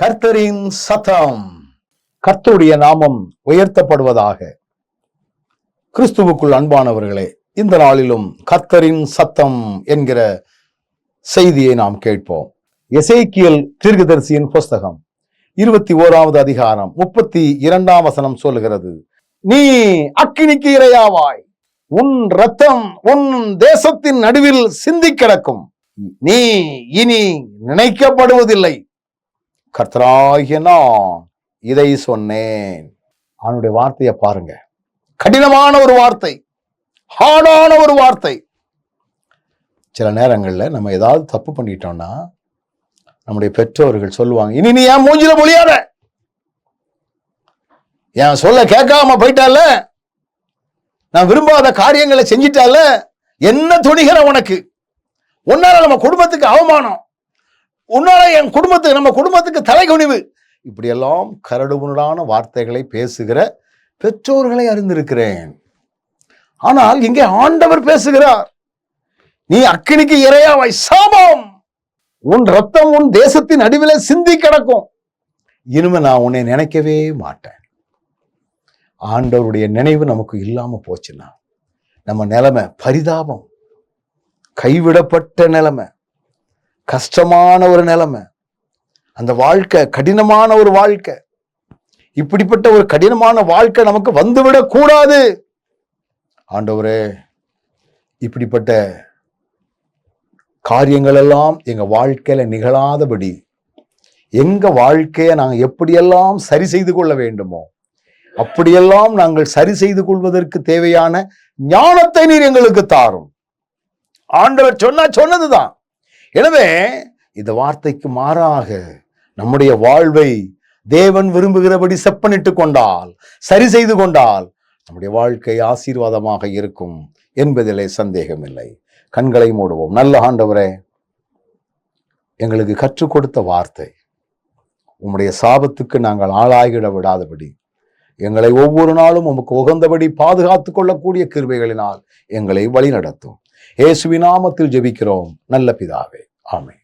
கர்த்தரின் சத்தம் கர்த்தருடைய நாமம் உயர்த்தப்படுவதாக. கிறிஸ்துவுக்குள் அன்பானவர்களே இந்த நாளிலும் கர்த்தரின் சத்தம் என்கிற செய்தியை நாம் கேட்போம். எசைக்கியல் தீர்க்கதரிசியின் புஸ்தகம் இருபத்தி ஓராவது அதிகாரம் முப்பத்தி இரண்டாம் வசனம் சொல்லுகிறது நீ அக்கினிக்கு இரையாவாய். உன் ரத்தம் உன் தேசத்தின் நடுவில் சிந்தி கிடக்கும். நீ இனி நினைக்கப்படுவதில்லை. கர்த்தராகிய நான் இதை சொன்னேன். அவனுடைய வார்த்தையை பாருங்க. கடினமான ஒரு வார்த்தை. ஹார்டான ஒரு வார்த்தை. சில நேரங்களில் நம்ம ஏதாவது தப்பு பண்ணிட்டோம்னா நம்முடைய பெற்றோர்கள் சொல்லுவாங்க இனி நீ ஏன் மூஞ்சில மொழியாத. என் சொல்ல கேட்காம போயிட்டால. நான் விரும்பாத காரியங்களை செஞ்சிட்டால. என்ன துணிகிற உனக்கு? உன்னால நம்ம குடும்பத்துக்கு அவமானம். உன்னால என் குடும்பத்துக்கு நம்ம குடும்பத்துக்கு தலைகுனிவு. இப்படியெல்லாம் கரடுமுரடான வார்த்தைகளை பேசுகிற பெற்றோர்களை அறிந்திருக்கிறேன். ஆனால் இங்கே ஆண்டவர் பேசுகிறார் நீ அக்கினிக்கு இரையாவாய் சாபம்! உன் ரத்தம் உன் தேசத்தின் நடுவிலே சிந்தி கிடக்கும். இனிமே நான் உன்னை நினைக்கவே மாட்டேன். ஆண்டவருடைய நினைவு நமக்கு இல்லாம போச்சுன்னா நம்ம நிலைமை பரிதாபம் கைவிடப்பட்ட நிலைமை. கஷ்டமான ஒரு நிலைமை. அந்த வாழ்க்கை கடினமான ஒரு வாழ்க்கை. இப்படிப்பட்ட ஒரு கடினமான வாழ்க்கை நமக்கு வந்துவிடக் கூடாது. ஆண்டவரே இப்படிப்பட்ட காரியங்கள் எல்லாம் எங்க வாழ்க்கையில நிகழாதபடி எங்க வாழ்க்கையை நாங்கள் எப்படியெல்லாம் சரி செய்து கொள்ள வேண்டுமோ அப்படியெல்லாம் நாங்கள் சரி செய்து கொள்வதற்கு தேவையான ஞானத்தை நீர் எங்களுக்கு தாரும். ஆண்டவர் சொன்னா சொன்னதுதான். எனவே இந்த வார்த்தைக்கு மாறாக நம்முடைய வாழ்வை தேவன் விரும்புகிறபடி செப்பனிட்டு கொண்டால் சரி செய்து கொண்டால் நம்முடைய வாழ்க்கை ஆசீர்வாதமாக இருக்கும் என்பதிலே சந்தேகமில்லை. கண்களை மூடுவோம். நல்ல ஆண்டவரே எங்களுக்கு கற்றுக் கொடுத்த வார்த்தை. உம்முடைய சாபத்துக்கு நாங்கள் ஆளாகிட விடாதபடி எங்களை ஒவ்வொரு நாளும் உமக்கு உகந்தபடி பாதுகாத்துக் கொள்ளக்கூடிய கிருபைகளினால் எங்களை வழிநடத்தும். இயேசுவின் நாமத்தில் ஜெபிக்கிறோம். நல்ல பிதாவே. Army.